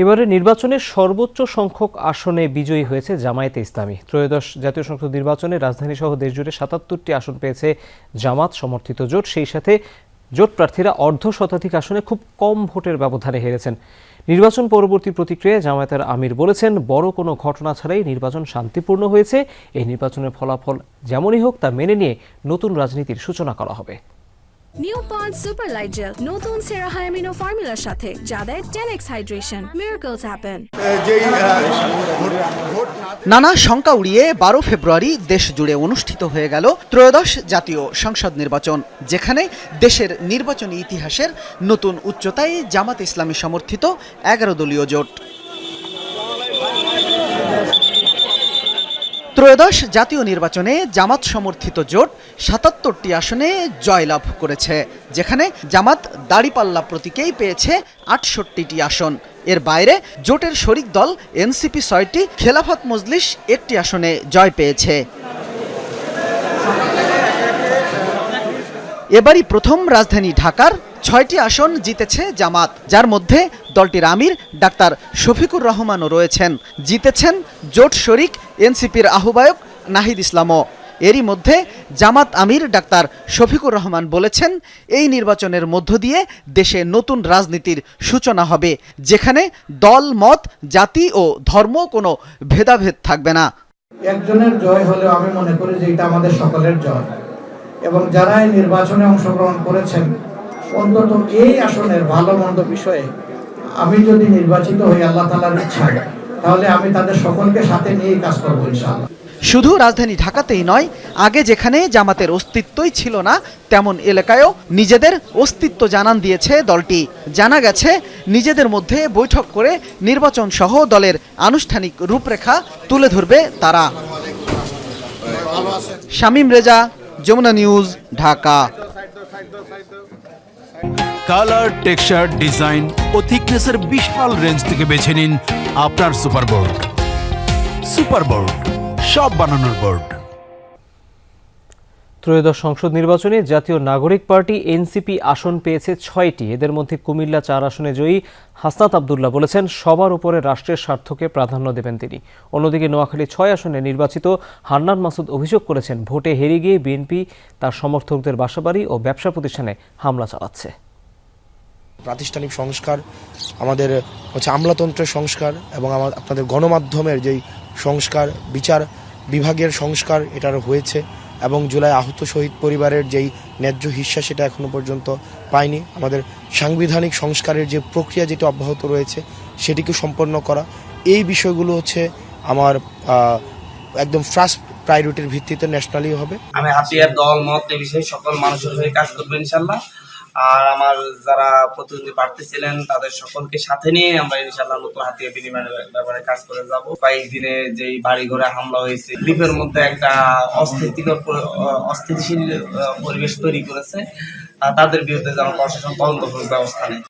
এবারে নির্বাচনে সর্বোচ্চ সংখ্যক আসনে বিজয়ী হয়েছে জামায়াতে ইসলামী। ত্রয়োদশ জাতীয় সংসদ নির্বাচনে রাজধানী সহ দেশজুড়ে সাতাত্তরটি আসন পেয়েছে জামাত সমর্থিত জোট। সেই সাথে জোট প্রার্থীরা অর্ধ শতাধিক আসনে খুব কম ভোটের ব্যবধানে হেরেছেন। নির্বাচন পরবর্তী প্রতিক্রিয়ায় জামায়াতের আমির বলেছেন, বড় কোনো ঘটনা ছাড়াই নির্বাচন শান্তিপূর্ণ হয়েছে। এই নির্বাচনের ফলাফল যেমনই হোক তা মেনে নিয়ে নতুন রাজনীতির সূচনা করা হবে। New Pond's super light gel নতুন সেরা হায়ামিনো ফর্মুলার সাথে, যা দেয় ten X hydration miracles happen নানা শঙ্কা উড়িয়ে বারো ফেব্রুয়ারি দেশ জুড়ে অনুষ্ঠিত হয়ে গেল ত্রয়োদশ জাতীয় সংসদ নির্বাচন, যেখানে দেশের নির্বাচনী ইতিহাসের নতুন উচ্চতায় জামাত ইসলামী সমর্থিত এগারো দলীয় জোট। ত্রয়োদশ জাতীয় নির্বাচনে জামাত সমর্থিত জোট সাতাত্তরটি আসনে জয়লাভ করেছে, যেখানে জামাত দাড়িপাল্লা প্রতীকেই পেয়েছে আটষট্টিটি আসন। এর বাইরে জোটের শরিক দল এনসিপি ছয়টি, খেলাফত মজলিস একটি আসনে জয় পেয়েছে। এবারই প্রথম রাজধানী ঢাকার ছয়টি আসন জিতেছে জামাত, যার মধ্যে দলটির আমির ডাক্তার শফিকুর রহমানও রয়েছেন। জিতেছেন জোট শরিক এনসিপির আহ্বায়ক নাহিদ ইসলামও। এরই মধ্যে জামাত আমির ডাক্তার শফিকুর রহমান বলেছেন, এই নির্বাচনের মধ্য দিয়ে দেশে নতুন রাজনীতির সূচনা হবে, যেখানে দল, মত, জাতি ও ধর্ম কোনো ভেদাভেদ থাকবে না। একজনের জয় হলেও আমি মনে করি যে এটা আমাদের সকলের জয়। এবং যারা এই নির্বাচনে অংশগ্রহণ করেছেন অন্তত এই আসনের ভালো মন্দ বিষয়ে আমি যদি নির্বাচিত হই আল্লাহ তালার ইচ্ছায় তাহলে আমি তাদের সকলকে সাথে নিয়েই কাজ করব ইনশাআল্লাহ। শুধু রাজধানী ঢাকাতেই নয়, আগে যেখানে জামাতের অস্তিত্বই ছিল না, তেমন এলাকায়ও নিজেদের অস্তিত্ব জানান দিয়েছে দলটি। জানা গেছে, নিজেদের মধ্যে বৈঠক করে নির্বাচন সহ দলের আনুষ্ঠানিক রূপরেখা তুলে ধরবে তারা। Shamim Reza, Jamuna news, Dhaka. Colour texture design ও থিকনেসের বিশাল রেঞ্জ থেকে বেছে নিন আপনার সুপার বোর্ড সুপার বোর্ড সব বানানোর বোর্ড ত্রয়োদশ সংসদ নির্বাচনে জাতীয় নাগরিক পার্টি এনসিপি আসন পেয়েছে ছয়টি। এদের মধ্যে কুমিল্লা চার আসনে জয়ী হাসনাত আবদুল্লাহ বলেছেন, সবার উপরে রাষ্ট্রের স্বার্থকে প্রাধান্য দেবেন তিনি। অন্যদিকে নোয়াখালী ছয় আসনে নির্বাচিত হান্নান মাসুদ অভিযোগ করেছেন, ভোটে হেরে গিয়ে বিএনপি তার সমর্থকদের বাসাবাড়ি ও ব্যবসা প্রতিষ্ঠানে হামলা চালাচ্ছে। প্রাতিষ্ঠানিক সংস্কার আমাদের হচ্ছে আমলাতন্ত্রের সংস্কার এবং আমার আপনাদের গণমাধ্যমের যেই সংস্কার, বিচার বিভাগের সংস্কার এটার হয়েছে। এবং জুলাই আহত শহীদ পরিবারের যেই ন্যায্য হিস্সা, সেটা এখনও পর্যন্ত পায়নি। আমাদের সাংবিধানিক সংস্কারের যে প্রক্রিয়া যেটি অব্যাহত রয়েছে, সেটিকে সম্পন্ন করা। এই বিষয়গুলো হচ্ছে আমার একদম ফার্স্ট প্রায়োরিটির ভিত্তিতে ন্যাশনালি হবে। আমি হাতিয়ার দল, মত বিষয়ে সকল মানুষের হয়ে কাজ করব ইনশাল্লাহ আর আমার যারা প্রতিদ্বন্দ্বী প্রার্থী ছিলেন, তাদের সকলকে সাথে নিয়ে আমরা ইনশাল্লাহ নতুন হাতিয়ার বিনিময়ের ব্যাপারে কাজ করে যাব। কয়েকদিনে যেই বাড়ি ঘরে হামলা হয়েছে, দ্বীপের মধ্যে একটা অস্থিতিকর অস্থিতিশীল পরিবেশ তৈরি করেছে। তাদের বিরুদ্ধে যেন প্রশাসন তদন্ত ব্যবস্থা নেয়।